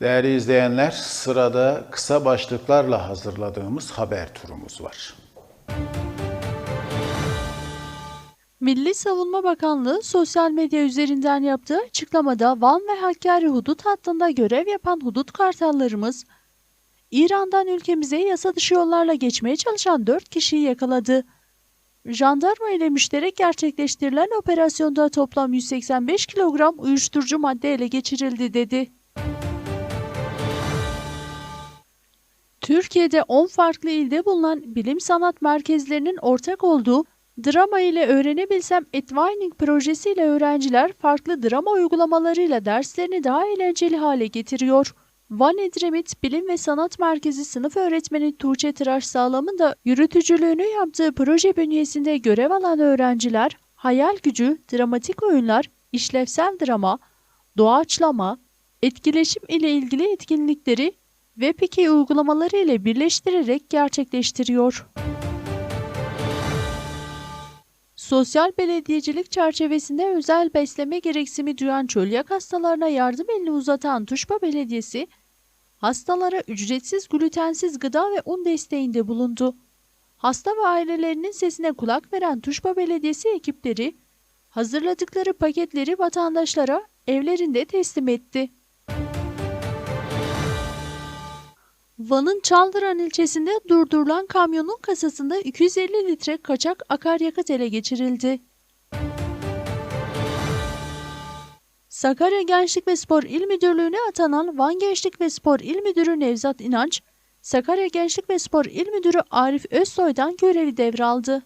Değerli izleyenler, sırada kısa başlıklarla hazırladığımız haber turumuz var. Milli Savunma Bakanlığı sosyal medya üzerinden yaptığı açıklamada Van ve Hakkari hudut hattında görev yapan hudut kartallarımız, İran'dan ülkemize yasa dışı yollarla geçmeye çalışan 4 kişiyi yakaladı. Jandarma ile müşterek gerçekleştirilen operasyonda toplam 185 kilogram uyuşturucu madde ele geçirildi dedi. Türkiye'de 10 farklı ilde bulunan bilim sanat merkezlerinin ortak olduğu Drama ile Öğrenebilsem Edwining projesiyle öğrenciler farklı drama uygulamalarıyla derslerini daha eğlenceli hale getiriyor. Van Edremit Bilim ve Sanat Merkezi sınıf öğretmeni Tuğçe Tıraş Sağlam'ın da yürütücülüğünü yaptığı proje bünyesinde görev alan öğrenciler, hayal gücü, dramatik oyunlar, işlevsel drama, doğaçlama, etkileşim ile ilgili etkinlikleri Web2 uygulamaları ile birleştirerek gerçekleştiriyor. Sosyal belediyecilik çerçevesinde özel besleme gereksimi duyan çölyak hastalarına yardım elini uzatan Tuşba Belediyesi, hastalara ücretsiz glutensiz gıda ve un desteğinde bulundu. Hasta ve ailelerinin sesine kulak veren Tuşba Belediyesi ekipleri, hazırladıkları paketleri vatandaşlara evlerinde teslim etti. Van'ın Çaldıran ilçesinde durdurulan kamyonun kasasında 250 litre kaçak akaryakıt ele geçirildi. Sakarya Gençlik ve Spor İl Müdürlüğü'ne atanan Van Gençlik ve Spor İl Müdürü Nevzat İnanç, Sakarya Gençlik ve Spor İl Müdürü Arif Özsoy'dan görevi devraldı.